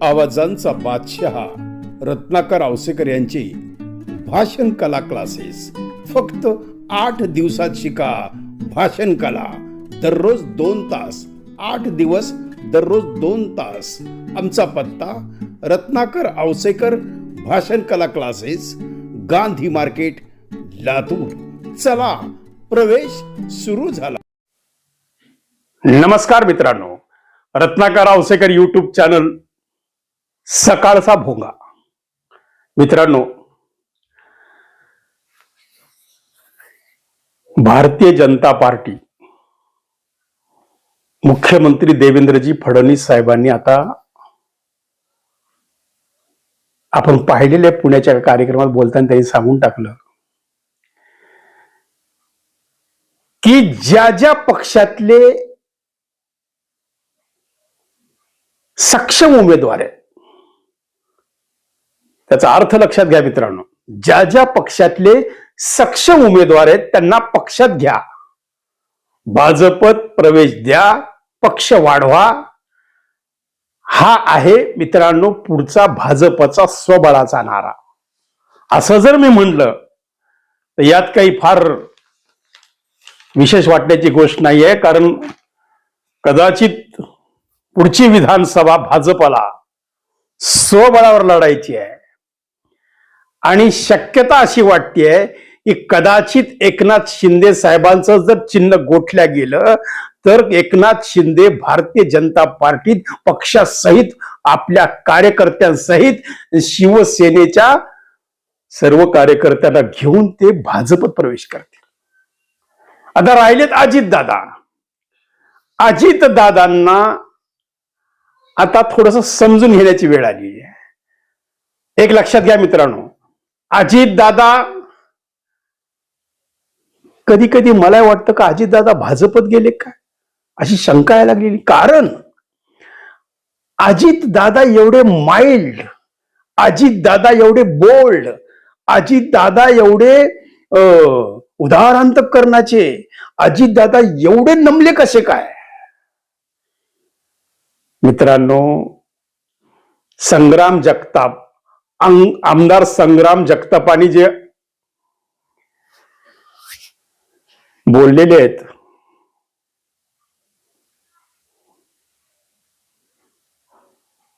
आवाजांचा बादशहा रत्नाकर आवसेकर यांची भाषण कला क्लासेस फक्त आठ दिवसात शिका भाषण कला. दररोज दोन तास. आठ दिवस दररोज दोन तास. आमचा पत्ता रत्नाकर आवसेकर भाषण कला क्लासेस गांधी मार्केट लातूर. चला प्रवेश सुरू झाला. नमस्कार मित्रांनो. रत्नाकर आवसेकर युट्यूब चॅनल सकाळचा भोंगा. मित्रांनो भारतीय जनता पार्टी मुख्यमंत्री देवेंद्रजी फडणवीस साहेबांनी आता आपण पाहिलेल्या पुण्याच्या कार्यक्रमात बोलताना त्यांनी सांगून टाकलं की ज्या ज्या पक्षातले सक्षम उमेदवार आहेत त्याचा अर्थ लक्षात घ्या मित्रांनो. ज्या ज्या पक्षातले सक्षम उमेदवार आहेत त्यांना पक्षात घ्या. भाजपत प्रवेश द्या पक्ष वाढवा. हा आहे मित्रांनो पुढचा भाजपचा स्वबळाचा नारा. असं जर मी म्हणलं तर यात काही फार विशेष वाटण्याची गोष्ट नाही आहे कारण कदाचित पुढची विधानसभा भाजपला स्वबळावर लढायची आहे. आणि शक्यता अशी वाटतेय की कदाचित एकनाथ शिंदे साहेबांचं जर चिन्ह गोठल्या गेलं तर एकनाथ शिंदे भारतीय जनता पार्टीत पक्षासहित आपल्या कार्यकर्त्यांसहित शिवसेनेच्या सर्व कार्यकर्त्यांना घेऊन ते भाजपत प्रवेश करतील. आता राहिलेत अजित दादा अजित दादांना आता थोडस समजून घेण्याची वेळ आली आहे. एक लक्षात घ्या मित्रांनो. अजित दादा कधी कधी मला वाटतं का अजित दादा भाजपत गेले काय अशी शंका यायला लागलेली. कारण अजित दादा एवढे माइल्ड अजित दादा एवढे बोल्ड अजित दादा एवढे उदाहरणांतकरणाचे अजित दादा एवढे नमले कसे काय? मित्रांनो संग्राम जगताप आमदार संग्राम जगतापानी जे बोललेले आहेत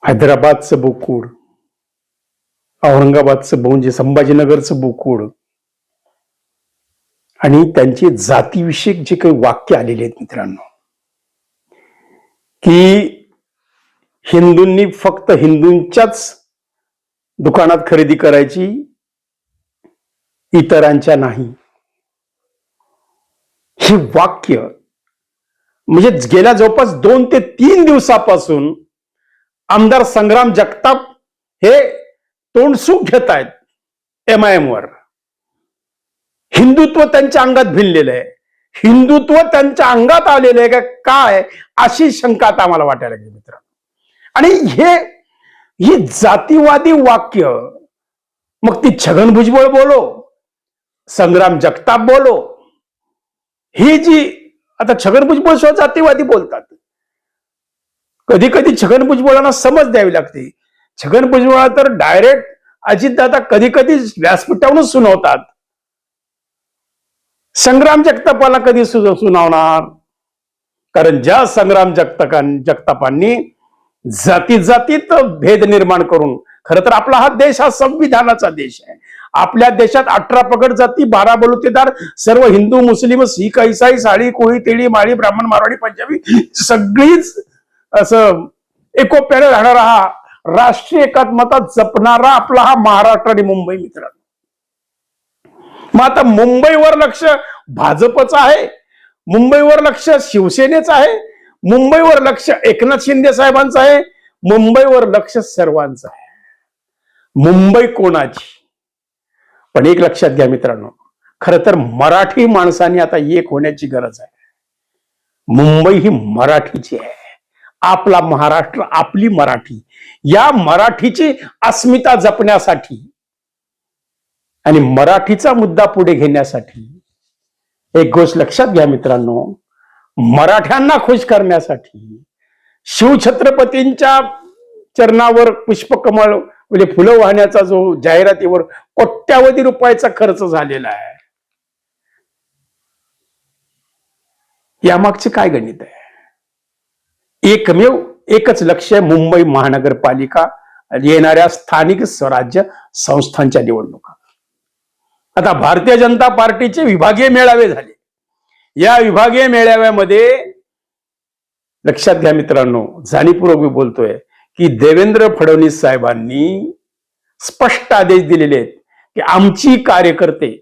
हैदराबादचं बोकुड औरंगाबादचं म्हणजे संभाजीनगरचं बोकुड आणि त्यांचे जातीविषयक जे काही वाक्य आलेले आहेत मित्रांनो की हिंदूंनी फक्त हिंदूंच्याच दुकानात खरेदी करायची इतरांच्या नाही. हे वाक्य म्हणजे गेल्या जवळपास दोन ते तीन दिवसापासून आमदार संग्राम जगताप हे तोंडसूक घेत आहेत एम आय एम वर. हिंदुत्व त्यांच्या अंगात भिनलेलं आहे. हिंदुत्व त्यांच्या अंगात आलेलं आहे का काय अशी शंका आता आम्हाला वाटायला लागली मित्र आणि हे ही जातीवादी वाक्य. मग ती छगन भुजबळ बोलो संग्राम जगताप बोलो. ही जी आता छगन भुजबळ सुद्धा जातीवादी बोलतात. कधी कधी छगन भुजबळांना समज द्यावी लागते. छगन भुजबळ तर डायरेक्ट अजितदादा कधी कधी व्यासपीठावरून सुनावतात. संग्राम जगतापाला कधी सु- सुनावणार? कारण ज्या संग्राम जगतकां जगतापांनी जाती जातीत भेद निर्माण करून. खर तर आपला हा देश हा संविधानाचा देश आहे. आपल्या देशात अठरा पगड जाती बारा बलुतेदार सर्व हिंदू मुस्लिम शीख इसाई साळी कोळी तेळी माळी ब्राह्मण मारवाडी पंजाबी सगळीच असं एकोप्याने राहणारा हा राष्ट्रीय एकात्मता जपणारा आपला हा महाराष्ट्र आणि मुंबई मित्रांनो मग आता मुंबईवर लक्ष भाजपचं आहे. मुंबईवर लक्ष शिवसेनेचं आहे. मुंबईवर लक्ष एकनाथ शिंदे साहेबांचं आहे मुंबईवर लक्ष सर्वांचं आहे. मुंबई कोणाची? पण एक लक्षात घ्या मित्रांनो खर तर मराठी माणसाने आता एक होण्याची गरज आहे. मुंबई ही मराठीची आहे. आपला महाराष्ट्र आपली मराठी. या मराठीची अस्मिता जपण्यासाठी आणि मराठीचा मुद्दा पुढे घेण्यासाठी एक गोष्ट लक्षात घ्या मित्रांनो मराठ्यांना खुश करण्यासाठी शिवछत्रपतींच्या चरणावर पुष्पकमळ म्हणजे फुलं वाहण्याचा जो जाहिरातीवर कोट्यावधी रुपयाचा खर्च झालेला आहे. यामागचे काय गणित आहे? एकमेव एकच लक्ष आहे मुंबई महानगरपालिका येणाऱ्या स्थानिक स्वराज्य संस्थांच्या निवडणुका. आता भारतीय जनता पार्टीचे विभागीय मेळावे झाले. या विभागीय मेळाव्यामध्ये लक्षात घ्या मित्रांनो जाणीवपूर्वक मी बोलतोय की देवेंद्र फडणवीस साहेबांनी स्पष्ट आदेश दिलेले आहेत की आमची कार्यकर्ते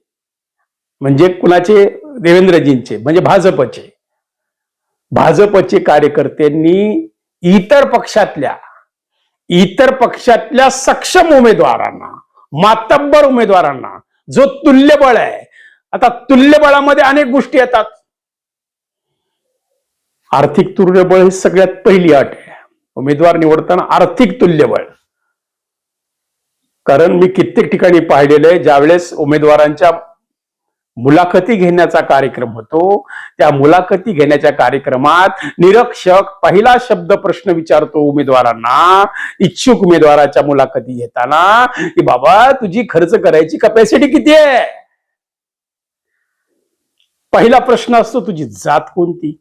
म्हणजे कुणाचे? देवेंद्रजींचे म्हणजे भाजपचे. भाजपचे कार्यकर्त्यांनी इतर पक्षातल्या इतर पक्षातल्या सक्षम उमेदवारांना मातब्बर उमेदवारांना जो तुल्यबळ आहे आता तुल्यबळामध्ये अनेक गोष्टी येतात. आर्थिक तुल्यबळ ही सगळ्यात पहिली अट आहे. उमेदवार निवडताना आर्थिक तुल्यबळ. कारण मी कित्येक ठिकाणी पाहिलेलं आहे ज्यावेळेस उमेदवारांच्या मुलाखती घेण्याचा कार्यक्रम होतो त्या मुलाखती घेण्याच्या कार्यक्रमात निरक्षक पहिला शब्द प्रश्न विचारतो उमेदवारांना इच्छुक उमेदवाराच्या मुलाखती घेताना की बाबा तुझी खर्च करायची कपॅसिटी किती आहे? पहिला प्रश्न असतो तुझी जात कोणती?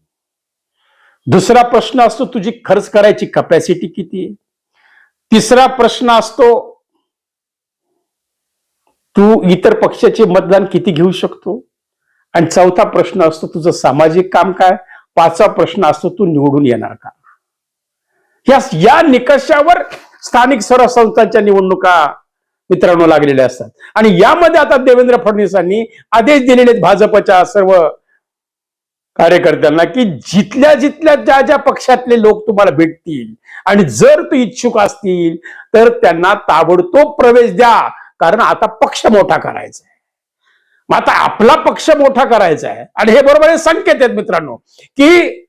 दुसरा प्रश्न असतो तुझी खर्च करायची कपॅसिटी किती आहे? तिसरा प्रश्न असतो तू इतर पक्षाचे मतदान किती घेऊ शकतो? आणि चौथा प्रश्न असतो तुझं सामाजिक काम काय? पाचवा प्रश्न असतो तू निवडून येणार का? या या निकषावर स्थानिक स्वराज्य संस्थांच्या निवडणुका मित्रांनो लागलेल्या असतात. आणि यामध्ये आता देवेंद्र फडणवीसांनी आदेश दिलेले आहेत भाजपच्या सर्व कार्यकर्त्यांना की जिथल्या जिथल्या ज्या ज्या पक्षातले लोक तुम्हाला भेटतील आणि जर तू इच्छुक असतील तर त्यांना ताबडतोब प्रवेश द्या. कारण आता पक्ष मोठा करायचा आहे. मग आता आपला पक्ष मोठा करायचा आहे. आणि हे बरोबर संकेत आहेत मित्रांनो की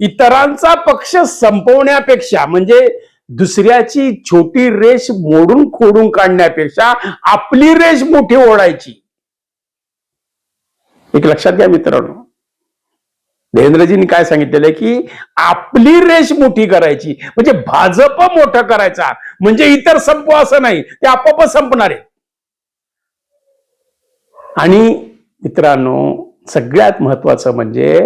इतरांचा पक्ष संपवण्यापेक्षा म्हणजे दुसऱ्याची छोटी रेष मोडून खोडून काढण्यापेक्षा आपली रेष मोठी ओढायची. एक लक्षात घ्या मित्रांनो देवेंद्रजींनी काय सांगितलेलं आहे की आपली रेष मोठी करायची म्हणजे भाजप मोठं करायचा म्हणजे इतर संपू असं नाही ते आपोआप संपणार आहे. आणि मित्रांनो सगळ्यात महत्वाचं म्हणजे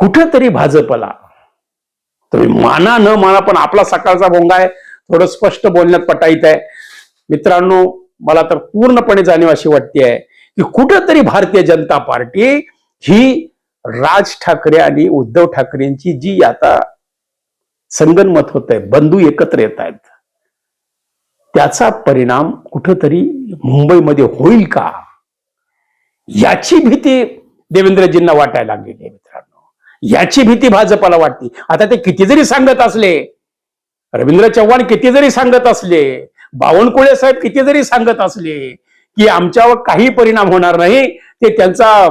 कुठंतरी भाजपला तुम्ही माना न माना पण आपला सकाळचा भोंगा आहे थोडं स्पष्ट बोलण्यात पटाईत आहे. मित्रांनो मला तर पूर्णपणे जाणीव अशी वाटते आहे की कुठंतरी भारतीय जनता पार्टी ही राज ठाकरे आणि उद्धव ठाकरेंची जी आता संगनमत होत आहे बंधू एकत्र येत आहेत त्याचा परिणाम कुठंतरी मुंबईमध्ये होईल का? याची भीती देवेंद्रजींना वाटायला लागलेली आहे मित्रांनो. याची भीती भाजपाला वाटते आता ते किती जरी सांगत असले रवींद्र चव्हाण किती जरी सांगत असले बावनकुळे साहेब किती जरी सांगत असले की आमच्यावर काही परिणाम होणार नाही ते त्यांचा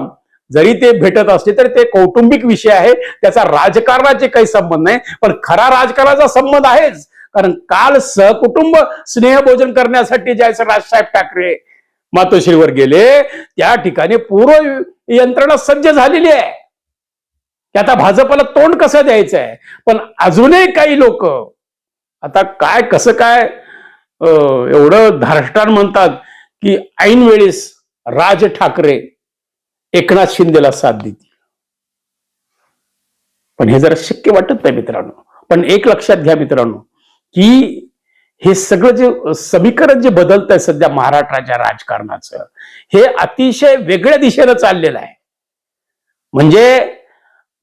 जरी ते भेटत असले तरी ते कौटुंबिक विषय आहे त्याचा राजकारणाचे काही संबंध नाही पण खरा राजकारणाचा संबंध आहेच. कारण काल सहकुटुंब स्नेहभोजन करण्यासाठी ज्यावेळेस राजसाहेब ठाकरे मातोश्रीवर गेले त्या ठिकाणी पूर्व यंत्रणा सज्ज झालेली आहे. की आता भाजपला तोंड कसं द्यायचं आहे? पण अजूनही काही लोक आता काय कसं काय एवढं धारष्टान म्हणतात की ऐन वेळेस राज ठाकरे एकनाथ शिंदेला साथ देतील. पण हे जरा शक्य वाटत नाही मित्रांनो. पण एक लक्षात घ्या मित्रांनो की हे सगळं जे समीकरण जे बदलत आहे सध्या महाराष्ट्राच्या राजकारणाचं हे अतिशय वेगळ्या दिशेनं चाललेलं आहे. म्हणजे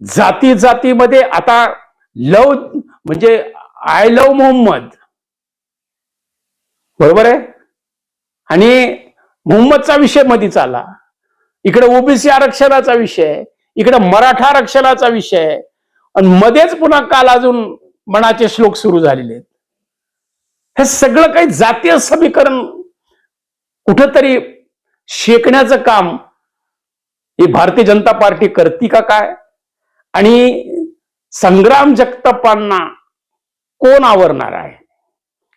जाती जातीमध्ये आता लव म्हणजे आय लव मोहम्मद. बरोबर आहे? आणि मोहम्मदचा विषयमध्ये चाला इकडे ओबीसी आरक्षणाचा विषय इकडे मराठा आरक्षणाचा विषय आणि मध्येच पुन्हा काल अजून मनाचे श्लोक सुरू झालेले आहेत. हे सगळं काही जातीय समीकरण कुठंतरी शेकण्याचं काम ही भारतीय जनता पार्टी करती का काय? आणि संग्राम जगतापांना कोण आवरणार आहे?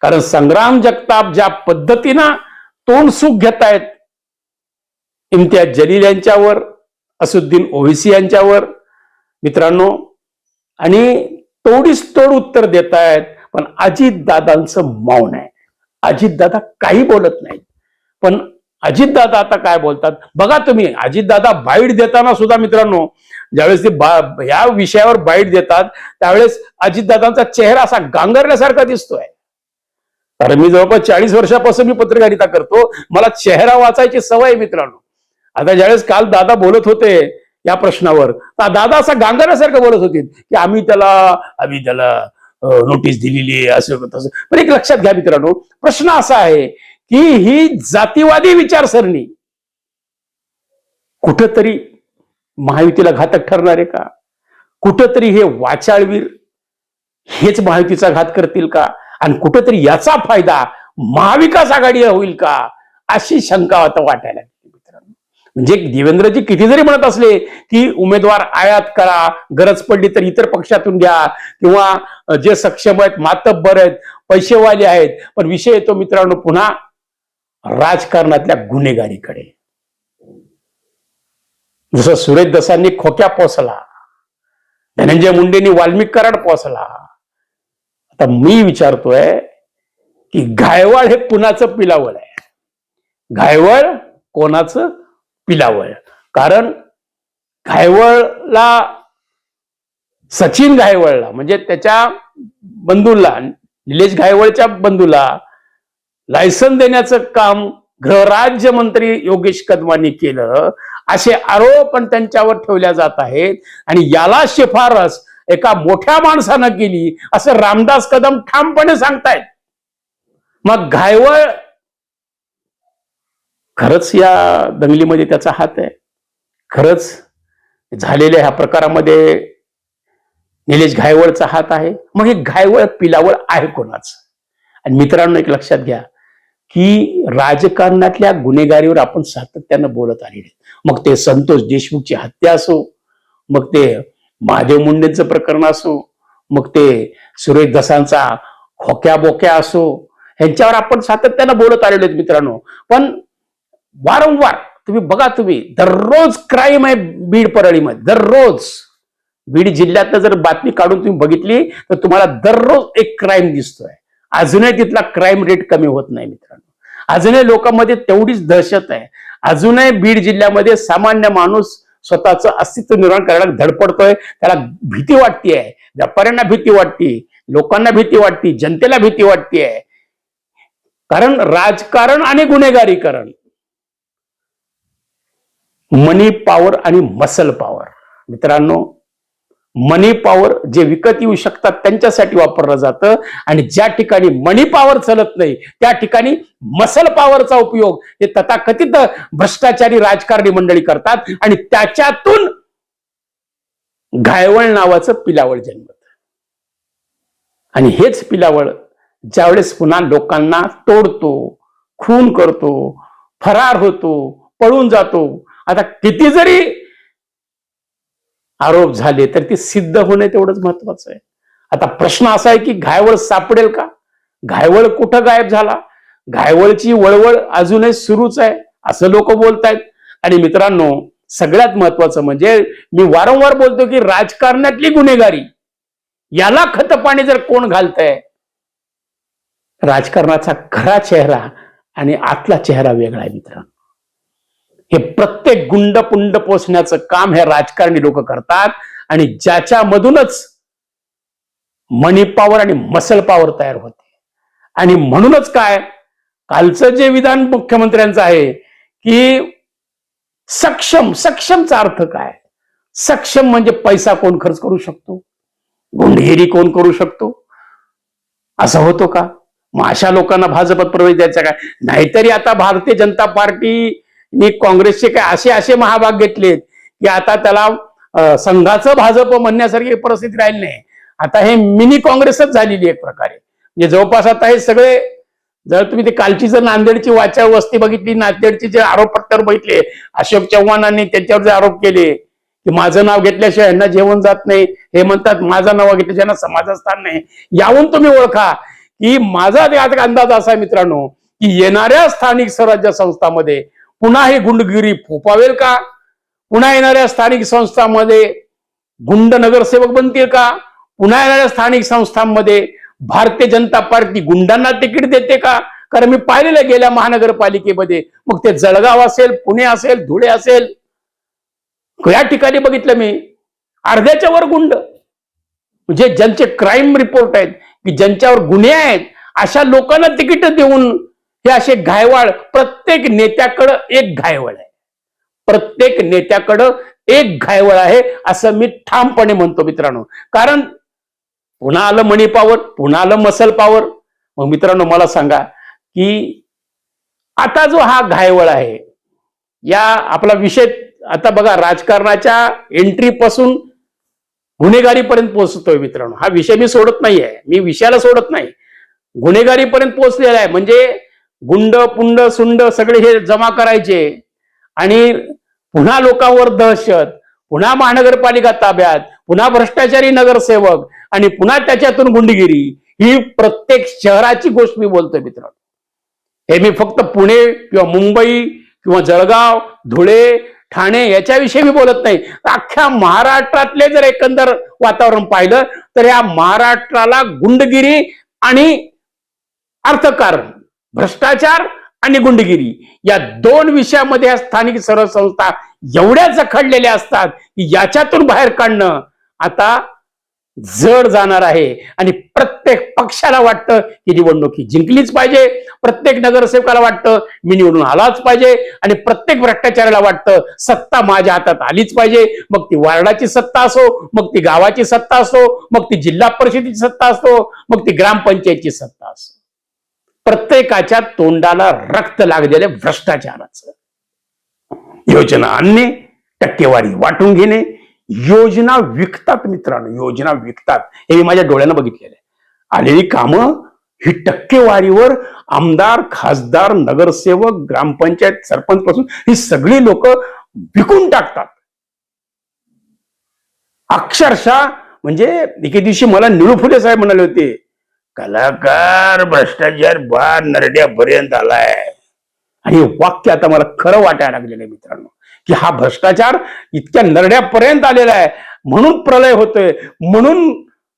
कारण संग्राम जगताप ज्या पद्धतीनं तोंड सुख घेतायत इम्तियाज जलील यांच्यावर असुद्दीन ओवेसी यांच्यावर मित्रांनो. आणि तोडीस तोड उत्तर देत आहेत पण अजितदादांचं मौन आहे. अजितदादा काही बोलत नाहीत. पण अजितदादा आता काय बोलतात? बघा तुम्ही अजितदादा बाईट देताना सुद्धा मित्रांनो ज्यावेळेस ते बा- या विषयावर बाईट देतात त्यावेळेस अजितदादांचा चेहरा असा गांगरल्यासारखा दिसतोय. कारण मी जवळपास चाळीस वर्षापासून मी पत्रकारिता करतो मला चेहरा वाचायची सवय मित्रांनो. आता ज्यावेळेस काल दादा बोलत होते या प्रश्नावर दादा असा गांगरल्यासारखं बोलत होते की आम्ही त्याला आम्ही त्याला नोटीस दिलेली आहे असं तसं. पण एक लक्षात घ्या मित्रांनो प्रश्न असा आहे की ही जातीवादी विचारसरणी कुठंतरी महायुतीला घातक ठरणार आहे का? कुठंतरी हे वाचाळवीर हेच महायुतीचा घात करतील का? आणि कुठंतरी याचा फायदा महाविकास आघाडी होईल का? अशी शंका आता वाटायला म्हणजे देवेंद्रजी किती जरी म्हणत असले की उमेदवार आयात करा गरज पडली तर इतर पक्षातून घ्या. किंवा जे सक्षम आहेत मातब्बर आहेत पैसेवाले आहेत पण विषय येतो मित्रांनो पुन्हा राजकारणातल्या गुन्हेगारीकडे. जसं सुरेश दसांनी खोक्या पोचला धनंजय मुंडेंनी वाल्मिक कराड पोचला आता मी विचारतोय की गायवळ हे कुणाचं पिलावळ आहे? घायवळ कोणाचं? पिलावळ. कारण घायवळला सचिन घायवळला म्हणजे त्याच्या बंधूला निलेश घायवळच्या बंधूला लायसन देण्याचं काम गृहराज्यमंत्री योगेश कदमांनी केलं असे आरोप पण त्यांच्यावर ठेवल्या जात आहेत. आणि याला शिफारस एका मोठ्या माणसानं केली असं रामदास कदम ठामपणे सांगतायत. मग घायवळ खरंच या दंगलीमध्ये त्याचा हात आहे. खरंच झालेल्या ह्या प्रकारामध्ये निलेश घायवळचा हात आहे. मग हे घायवळ पिलावळ आहे कोणाच? आणि मित्रांनो एक लक्षात घ्या की राजकारणातल्या गुन्हेगारीवर आपण सातत्यानं बोलत आलेले मग ते संतोष देशमुखची हत्या असो मग ते महादेव मुंडेंचं प्रकरण असो मग ते सुरेश दसांचा खोक्या बोक्या असो ह्यांच्यावर आपण सातत्यानं बोलत आलेलो आहेत मित्रांनो. पण वारंवार तुम्ही बघा तुम्ही दररोज क्राईम आहे बीड परळीमध्ये दररोज. बीड जिल्ह्यातनं जर बातमी काढून तुम्ही बघितली तर तुम्हाला दररोज एक क्राईम दिसतोय. अजूनही तिथला क्राईम रेट कमी होत नाही मित्रांनो. अजूनही लोकांमध्ये तेवढीच दहशत आहे. अजूनही बीड जिल्ह्यामध्ये सामान्य माणूस स्वतःचं अस्तित्व निर्माण करायला धडपडतोय त्याला भीती वाटते आहे. व्यापाऱ्यांना भीती वाटते लोकांना भीती वाटते जनतेला भीती वाटते आहे. कारण राजकारण आणि गुन्हेगारीकरण मनी पॉवर आणि मसल पॉवर मित्रांनो मनी पॉवर जे विकत येऊ शकतात त्यांच्यासाठी वापरलं जातं आणि ज्या ठिकाणी मनी पॉवर चालत नाही त्या ठिकाणी मसल पॉवरचा उपयोग हे तथाकथित भ्रष्टाचारी राजकारणी मंडळी करतात आणि त्याच्यातून घायवळ नावाचं पिलावळ जन्मत. आणि हेच पिलावळ ज्यावेळेस पुन्हा लोकांना तोडतो खून करतो फरार होतो पळून जातो आता किती जरी आरोप झाले तर ते सिद्ध होणे तेवढंच महत्वाचं आहे. आता प्रश्न असा आहे की घायवळ सापडेल का? घायवळ कुठं गायब झाला? घायवळची वळवळ अजूनही सुरूच आहे असं लोक बोलतायत. आणि मित्रांनो सगळ्यात महत्वाचं म्हणजे मी वारंवार बोलतो की राजकारणातली गुन्हेगारी याला खत पाणी जर कोण घालतंय राजकारणाचा खरा चेहरा आणि आतला चेहरा वेगळा आहे मित्रांनो. हे प्रत्येक गुंड पुंड पोचण्याचं काम हे राजकारणी लोक करतात आणि ज्याच्यामधूनच मनी पॉवर आणि मसल पॉवर तयार होते. आणि म्हणूनच काय कालचं जे विधान मुख्यमंत्र्यांचं आहे की सक्षम सक्षमचा अर्थ काय? सक्षम म्हणजे पैसा कोण खर्च करू शकतो? गुंडगिरी कोण करू शकतो? असं होतो का? मग अशा लोकांना भाजपात प्रवेश द्यायचा काय? नाहीतरी आता भारतीय जनता पार्टी मी काँग्रेसचे काय असे असे महाभाग घेतलेत की आता त्याला संघाचं भाजप म्हणण्यासारखी परिस्थिती राहिली नाही. आता हे मिनी काँग्रेसच झालेली एक प्रकारे. म्हणजे जवळपास आता हे सगळे जर तुम्ही ते कालची जर नांदेडची वाचा वस्ती बघितली नांदेडचे जे आरोप पत्तर बघितले अशोक चव्हाणांनी त्यांच्यावर जे आरोप केले की माझं नाव घेतल्याशिवाय यांना जेवण जात नाही हे म्हणतात माझं नाव घेतल्याशिवाय यांना समाजात स्थान नाही. याहून तुम्ही ओळखा की माझा अंदाज असा मित्रांनो की येणाऱ्या स्थानिक स्वराज्य संस्थामध्ये पुन्हा ही गुंडगिरी फोपावेल का? पुन्हा येणाऱ्या स्थानिक संस्थांमध्ये गुंड नगरसेवक बनतील का? पुन्हा येणाऱ्या स्थानिक संस्थांमध्ये भारतीय जनता पार्टी गुंडांना तिकीट देते का? कारण मी पाहिलेलं गेल्या महानगरपालिकेमध्ये. मग ते जळगाव असेल पुणे असेल धुळे असेल. या ठिकाणी बघितलं मी. अर्ध्याच्या वर गुंड. म्हणजे ज्यांचे क्राईम रिपोर्ट आहेत की ज्यांच्यावर गुन्हे आहेत अशा लोकांना तिकीट देऊन हे असे घायवाळ प्रत्येक नेत्याकडं एक घायवळ आहे. प्रत्येक नेत्याकडं एक घायवळ आहे असं मी ठामपणे म्हणतो मित्रांनो. कारण पुन्हा आलं मनी पॉवर पुन्हा आलं मसल पॉवर मग मित्रांनो मला सांगा की आता जो हा घायवळ आहे या आपला विषय आता बघा राजकारणाच्या एंट्री पासून गुन्हेगारीपर्यंत पोहोचतोय मित्रांनो. हा विषय मी सोडत नाही आहे मी विषयाला सोडत नाही. गुन्हेगारीपर्यंत पोहोचलेला आहे. म्हणजे गुंड पुंड सुंड सगळे हे जमा करायचे. आणि पुन्हा लोकांवर दहशत पुन्हा महानगरपालिका ताब्यात पुन्हा भ्रष्टाचारी नगरसेवक आणि पुन्हा त्याच्यातून गुंडगिरी. ही प्रत्येक शहराची गोष्ट मी बोलतोय मित्रांनो. हे मी फक्त पुणे किंवा मुंबई किंवा जळगाव धुळे ठाणे याच्याविषयी मी बोलत नाही. अख्ख्या महाराष्ट्रातले जर एकंदर वातावरण पाहिलं तर या महाराष्ट्राला गुंडगिरी आणि अर्थकारण भ्रष्टाचार आणि गुंडगिरी. या दोन विषयामध्ये या स्थानिक सर्व संस्था एवढ्या जखडलेल्या असतात की याच्यातून बाहेर काढणं आता जड जाणार आहे. आणि प्रत्येक पक्षाला वाटतं की निवडणूक ही जिंकलीच पाहिजे. प्रत्येक नगरसेवकाला वाटतं मी निवडून आलाच पाहिजे. आणि प्रत्येक भ्रष्टाचाराला वाटतं सत्ता माझ्या हातात आलीच पाहिजे. मग ती वार्डाची सत्ता असो मग ती गावाची सत्ता असो मग ती जिल्हा परिषदेची सत्ता असो मग ती ग्रामपंचायतची सत्ता असो. प्रत्येकाच्या तोंडाला रक्त लागलेले भ्रष्टाचाराचं. योजना आणणे टक्केवारी वाटून घेणे योजना विकतात मित्रांनो योजना विकतात. हे मी माझ्या डोळ्यानं बघितलेलं आहे. आलेली कामं ही टक्केवारीवर आमदार खासदार नगरसेवक ग्रामपंचायत सरपंच पासून ही सगळी लोक विकून टाकतात. अक्षरशः म्हणजे एके दिवशी मला निळू फुले साहेब म्हणाले होते कलाकार भ्रष्टाचार बार नरड्यापर्यंत आलाय. आणि हे वाक्य आता मला खरं वाटायला लागलेलं आहे मित्रांनो की हा भ्रष्टाचार इतक्या नरड्यापर्यंत आलेला आहे. म्हणून प्रलय होतोय म्हणून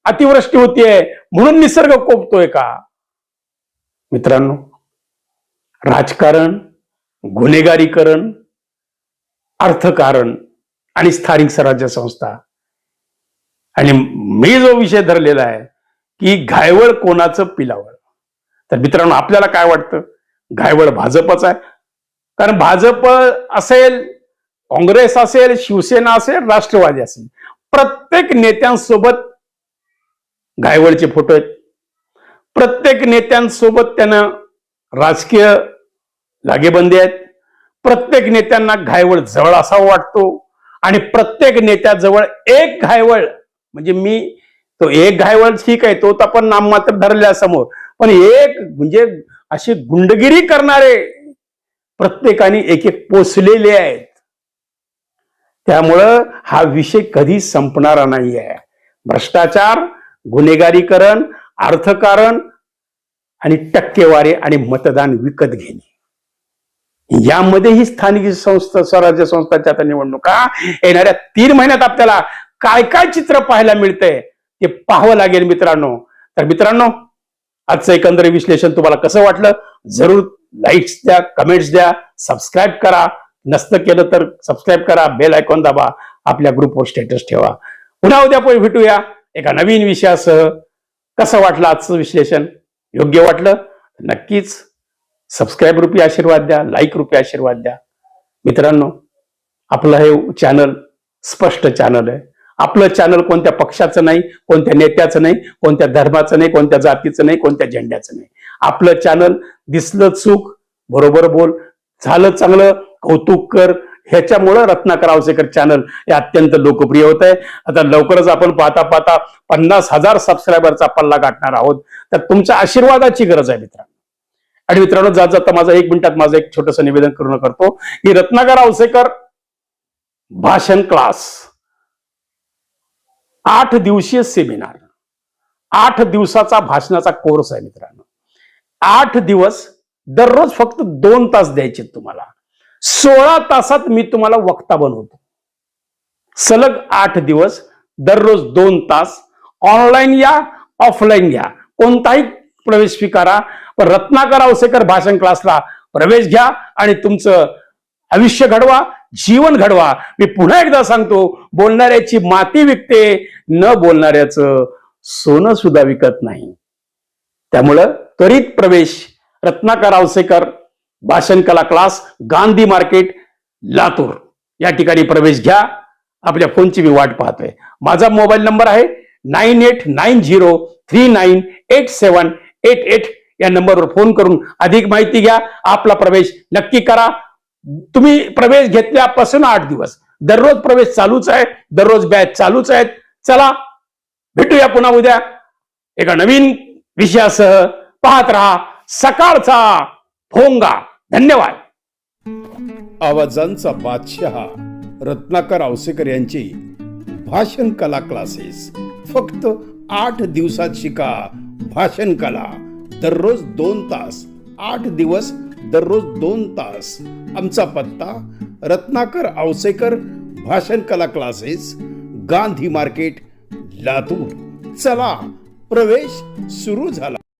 अतिवृष्टी होतीये म्हणून निसर्ग कोपतोय का? मित्रांनो राजकारण गुन्हेगारीकरण अर्थकारण आणि स्थानिक स्वराज्य संस्था. आणि मी जो विषय धरलेला आहे की घायवळ कोणाचं पिलावळ? तर मित्रांनो आपल्याला काय वाटतं? घायवळ भाजपच आहे. कारण भाजप असेल काँग्रेस असेल शिवसेना असेल राष्ट्रवादी असेल. प्रत्येक नेत्यांसोबत घायवळचे फोटो आहेत. प्रत्येक नेत्यांसोबत त्यानं राजकीय लागेबंदी आहेत. प्रत्येक नेत्यांना घायवळ जवळ असावा वाटतो. आणि प्रत्येक नेत्याजवळ एक घायवळ म्हणजे मी तो एक घायवळ ठीक आहे तो तर आपण नाम मात्र धरल्या समोर. पण एक म्हणजे अशी गुंडगिरी करणारे प्रत्येकाने एक एक पोचलेले आहेत. त्यामुळं हा विषय कधी संपणारा नाही आहे भ्रष्टाचार गुन्हेगारीकरण अर्थकारण आणि टक्केवारी आणि मतदान विकत घेणे. यामध्ये ही स्थानिक संस्था स्वराज्य संस्थांच्या आता निवडणुका येणाऱ्या तीन महिन्यात आपल्याला काय काय चित्र पाहायला मिळतंय? ते पाहावं लागेल मित्रांनो. तर मित्रांनो आजचं एकंदर विश्लेषण तुम्हाला कसं वाटलं? जरूर लाईक्स द्या कमेंट्स द्या सबस्क्राईब करा. नसतं केलं तर सबस्क्राईब करा बेल आयकॉन दाबा आपल्या ग्रुपवर स्टेटस ठेवा. पुन्हा उद्या पण भेटूया एका नवीन विषयासह. कसं वाटलं आजचं विश्लेषण? योग्य वाटलं? नक्कीच सबस्क्राईब रुपये आशीर्वाद द्या लाईक रुपये आशीर्वाद द्या. मित्रांनो आपलं हे चॅनल स्पष्ट चॅनल आहे. आपलं चॅनल कोणत्या पक्षाचं नाही कोणत्या नेत्याचं नाही कोणत्या धर्माचं नाही कोणत्या जातीचं नाही कोणत्या झेंड्याचं नाही. आपलं चॅनल दिसलं चूक बरोबर बोल झालं चांगलं कौतुक कर. ह्याच्यामुळं रत्नाकर आवसेकर चॅनल हे अत्यंत लोकप्रिय होत आहे. आता लवकरच आपण पाहता पाहता पन्नास हजार सबस्क्रायबरचा पल्ला गाठणार आहोत. तर तुमच्या आशीर्वादाची गरज आहे मित्रांनो. आणि मित्रांनो जात जाता माझं एक मिनिटात माझं एक छोटस निवेदन करून करतो. की रत्नाकर आवसेकर भाषण क्लास आठ दिवसीय सेमिनार. आठ दिवसाचा भाषणाचा कोर्स आहे मित्रांनो. आठ दिवस दररोज फक्त दोन तास द्यायचे तुम्हाला. सोळा तासात मी तुम्हाला वक्ता बनवतो. सलग आठ दिवस दररोज दोन तास. ऑनलाईन या ऑफलाईन घ्या. कोणताही प्रवेश स्वीकारा. पण रत्नाकर औसेकर भाषण क्लासला प्रवेश घ्या आणि तुमचं आयुष्य घडवा. जीवन घडवा. मी पुन्हा एकदा सांगतो बोलणाऱ्याची माती विकते न बोलणाऱ्याचं सोनं सुद्धा विकत नाही. त्यामुळं त्वरित प्रवेश रत्नाकर आवसेकर भाषण कला क्लास गांधी मार्केट लातूर. या ठिकाणी प्रवेश घ्या. आपल्या फोनची मी वाट पाहतोय. माझा मोबाईल नंबर आहे nine eight nine zero three nine eight seven eight eight. या नंबरवर फोन करून अधिक माहिती घ्या. आपला प्रवेश नक्की करा. तुम्ही प्रवेश घेतल्यापासून आठ दिवस. दररोज प्रवेश चालूच आहे दररोज बॅच चालूच आहेत. चला भेटूया पुन्हा उद्या. एका नवीन विषयासह पाहत राहा सकाळचा भोंगा धन्यवाद. आवाजांचा बादशहा रत्नाकर आवसेकर यांची भाषण कला क्लासेस फक्त आठ दिवसात शिका भाषण कला. दररोज दोन तास आठ दिवस दररोज दोन तास आमचा पत्ता रत्नाकर आवसेकर भाषण कला क्लासेस गांधी मार्केट लातूर. चला प्रवेश सुरू झाला.